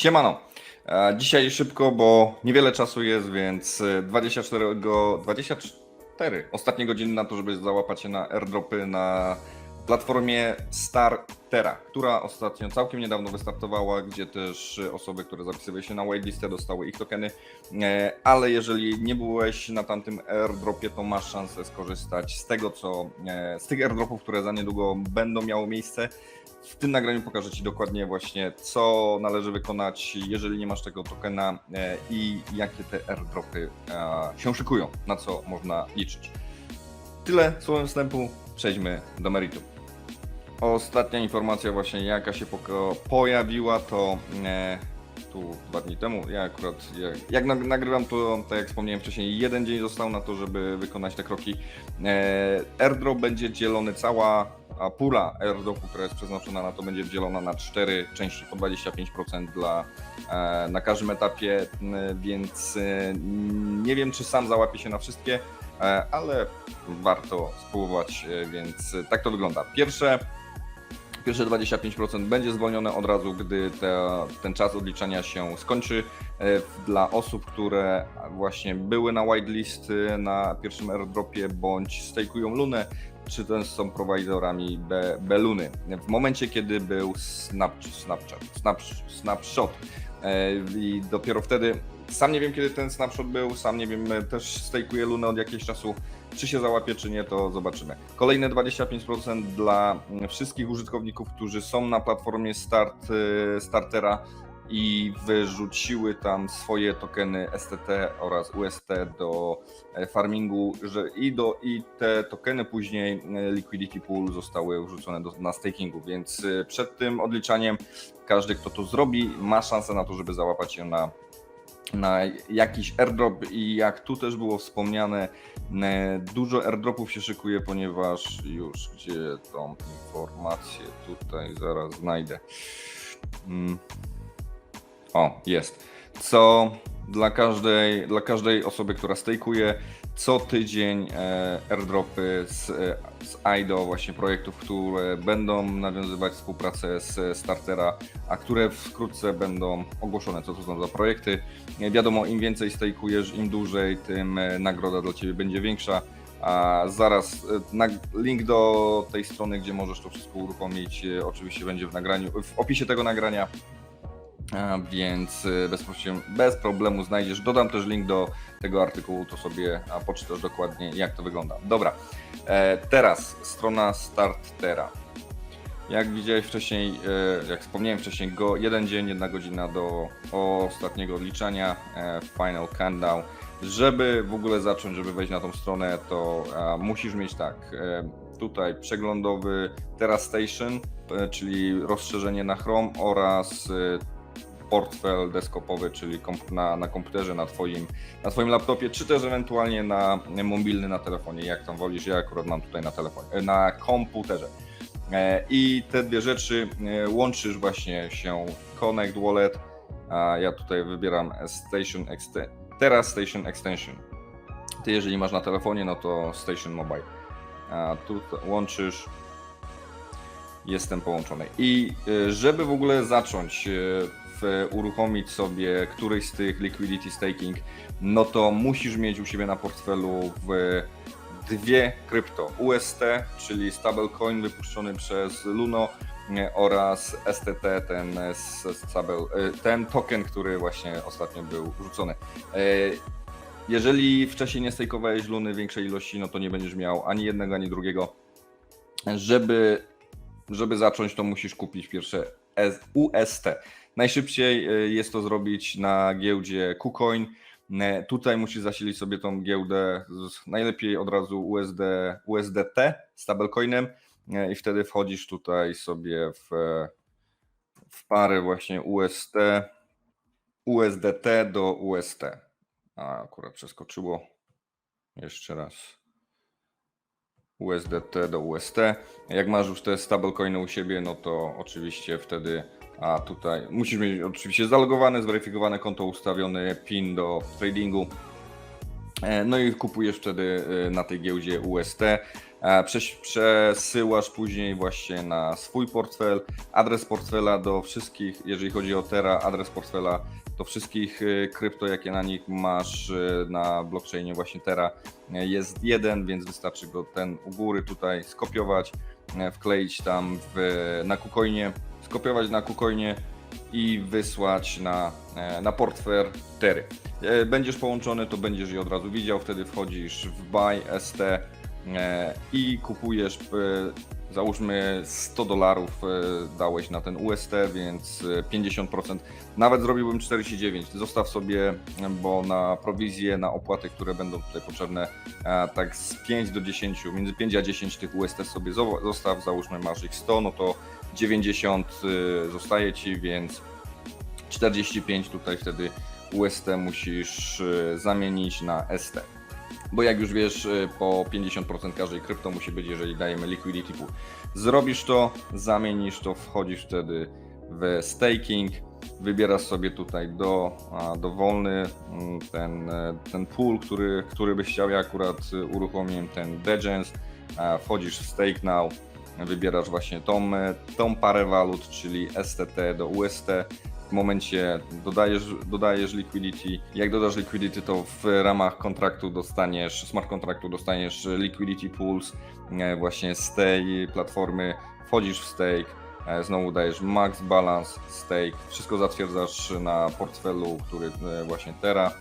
Siemano. E, Dzisiaj szybko, bo niewiele czasu jest, więc e, 24, go, 24 ostatnie godziny na to, żeby załapać się na airdropy na platformie Startera, która ostatnio całkiem niedawno wystartowała, gdzie też osoby, które zapisywały się na waitlistę dostały ich tokeny, E, ale jeżeli nie byłeś na tamtym airdropie, to masz szansę skorzystać z tego, co e, z tych airdropów, które za niedługo będą miały miejsce. W tym nagraniu pokażę Ci dokładnie właśnie, co należy wykonać, jeżeli nie masz tego tokena e, i jakie te airdropy się szykują, na co można liczyć. Tyle słowem wstępu, przejdźmy do meritum. Ostatnia informacja właśnie jaka się pojawiła to e, tu dwa dni temu, ja akurat jak, jak nag- nagrywam to, tak jak wspomniałem wcześniej, jeden dzień został na to, żeby wykonać te kroki. E, airdrop będzie dzielony, cała a pula airdropu, która jest przeznaczona na to, będzie dzielona na cztery części, po 25% dla, e, na każdym etapie, m, więc e, nie wiem, czy sam załapię się na wszystkie, e, ale warto spróbować, e, więc e, tak to wygląda. Pierwsze Pierwsze 25% będzie zwolnione od razu, gdy te, ten czas odliczania się skończy. E, Dla osób, które właśnie były na whitelist e, na pierwszym airdropie bądź stejkują Lunę, czy też są prowajderami Beluny. W momencie, kiedy był snap, Snapchat, snap, snapshot e, i dopiero wtedy, sam nie wiem kiedy ten snapshot był, sam nie wiem, e, też stejkuję Lunę od jakiegoś czasu, czy się załapie, czy nie, to zobaczymy. Kolejne 25% dla mm, wszystkich użytkowników, którzy są na platformie start, e, Startera i wyrzuciły tam swoje tokeny STT oraz UST do e, farmingu, że i, do, i te tokeny później Liquidity Pool zostały wrzucone do, na stakingu, więc przed tym odliczaniem każdy, kto to zrobi, ma szansę na to, żeby załapać się na na jakiś airdrop i jak tu też było wspomniane, e, dużo airdropów się szykuje, ponieważ już gdzie tą informację tutaj zaraz znajdę. Mm. O, jest. Co dla każdej, dla każdej osoby, która stejkuje, co tydzień e, airdropy z, e, z IDO, właśnie projektów, które będą nawiązywać współpracę z Startera, a które wkrótce będą ogłoszone, co to są za projekty. Nie Wiadomo, im więcej stejkujesz, im dłużej, tym e, nagroda dla Ciebie będzie większa. A zaraz e, link do tej strony, gdzie możesz to wszystko uruchomić, e, oczywiście będzie w nagraniu, w opisie tego nagrania. Więc e, bez, problemu znajdziesz. Dodam też link do tego artykułu, to sobie poczytasz dokładnie, jak to wygląda. Dobra, e, teraz strona Startera. Jak widziałeś wcześniej, e, jak wspomniałem wcześniej, go jeden dzień, jedna godzina do ostatniego odliczania, e, final countdown. Żeby w ogóle zacząć, żeby wejść na tą stronę, to musisz mieć tak, tutaj przeglądowy Terra Station, czyli rozszerzenie na Chrome oraz portfel desktopowy, czyli na, na komputerze, na twoim, na twoim laptopie, czy też ewentualnie na mobilny na telefonie, jak tam wolisz. Ja akurat mam tutaj na telefonie, na komputerze. E, I te dwie rzeczy e, łączysz właśnie się Connect Wallet, a ja tutaj wybieram Station teraz Station Extension. Ty jeżeli masz na telefonie, no to Station Mobile. A tu łączysz jestem połączony. I e, żeby w ogóle zacząć uruchomić sobie któryś z tych liquidity staking, no to musisz mieć u siebie na portfelu w dwie krypto UST, czyli stablecoin wypuszczony przez Luno e, oraz STT, ten, stable, ten token, który właśnie ostatnio był rzucony. E, Jeżeli wcześniej nie stejkowałeś Luny większej ilości, no to nie będziesz miał ani jednego, ani drugiego. Żeby żeby zacząć, to musisz kupić pierwsze UST. Najszybciej e, jest to zrobić na giełdzie KuCoin. E, Tutaj musisz zasilić sobie tą giełdę, najlepiej od razu USD, USDT stablecoinem e, i wtedy wchodzisz tutaj sobie w, w parę właśnie UST, USDT do UST. A akurat przeskoczyło. Jeszcze raz. USDT do UST. Jak masz już te stablecoiny u siebie, no to oczywiście wtedy, a tutaj musisz mieć oczywiście zalogowane, zweryfikowane konto, ustawiony PIN do tradingu. E, No i kupujesz wtedy e, na tej giełdzie UST. e, Przesyłasz później właśnie na swój portfel, adres portfela do wszystkich, jeżeli chodzi o Terra, adres portfela do wszystkich e, krypto, jakie na nich masz e, na blockchainie właśnie Terra e, jest jeden, więc wystarczy go ten u góry tutaj skopiować, wkleić tam w, na KuCoinie, skopiować na KuCoinie i wysłać na, na portfel Tery. Będziesz połączony, to będziesz je od razu widział, wtedy wchodzisz w buy ST i kupujesz, e, załóżmy 100 dolarów e, dałeś na ten UST, więc e, 50%, nawet zrobiłbym 49, zostaw sobie, e, bo na prowizję, na opłaty, które będą tutaj potrzebne, e, tak z 5 do 10, między 5 a 10 tych UST sobie zo- zostaw, załóżmy masz ich 100, no to 90 y, zostaje ci, więc 45 tutaj wtedy UST musisz zamienić na ST. Bo jak już wiesz, y, po 50% każdej krypto musi być, jeżeli dajemy liquidity pool. Zrobisz to, zamienisz to, wchodzisz wtedy w staking, wybierasz sobie tutaj do, dowolny mm, ten, e, ten pool, który, który byś chciał. Ja akurat y, uruchomiłem ten Degens, wchodzisz w stake now, wybierasz właśnie tą, e, tą parę walut, czyli STT do UST. Momencie dodajesz, dodajesz liquidity. Jak dodasz liquidity, to w ramach kontraktu dostaniesz, smart kontraktu dostaniesz liquidity pools e, właśnie z tej platformy. Wchodzisz w stake, e, znowu dajesz max balance stake, wszystko zatwierdzasz na portfelu, który e, właśnie teraz.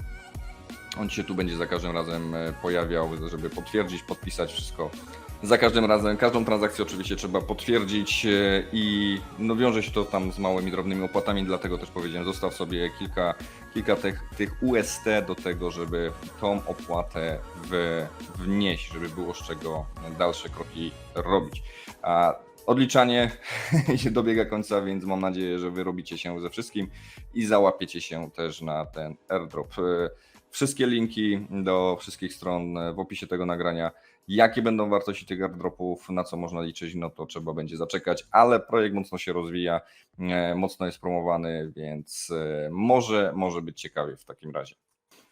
On się tu będzie za każdym razem pojawiał, żeby potwierdzić, podpisać wszystko. Za każdym razem, każdą transakcję oczywiście trzeba potwierdzić e, i no wiąże się to tam z małymi, drobnymi opłatami, dlatego też powiedziałem, zostaw sobie kilka, kilka tych, tych UST do tego, żeby tą opłatę w, wnieść, żeby było z czego dalsze kroki robić. A odliczanie dobiega końca, więc mam nadzieję, że wy robicie się ze wszystkim i załapiecie się też na ten airdrop. E, Wszystkie linki do wszystkich stron w opisie tego nagrania. Jakie będą wartości tych airdropów, na co można liczyć, no to trzeba będzie zaczekać, ale projekt mocno się rozwija, e, mocno jest promowany, więc e, może, może być ciekawie w takim razie.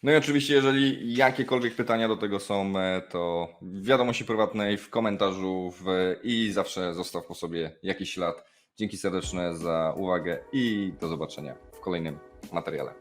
No i oczywiście, jeżeli jakiekolwiek pytania do tego są, e, to w wiadomości prywatnej, w komentarzu w, i zawsze zostaw po sobie jakiś ślad. Dzięki serdeczne za uwagę i do zobaczenia w kolejnym materiale.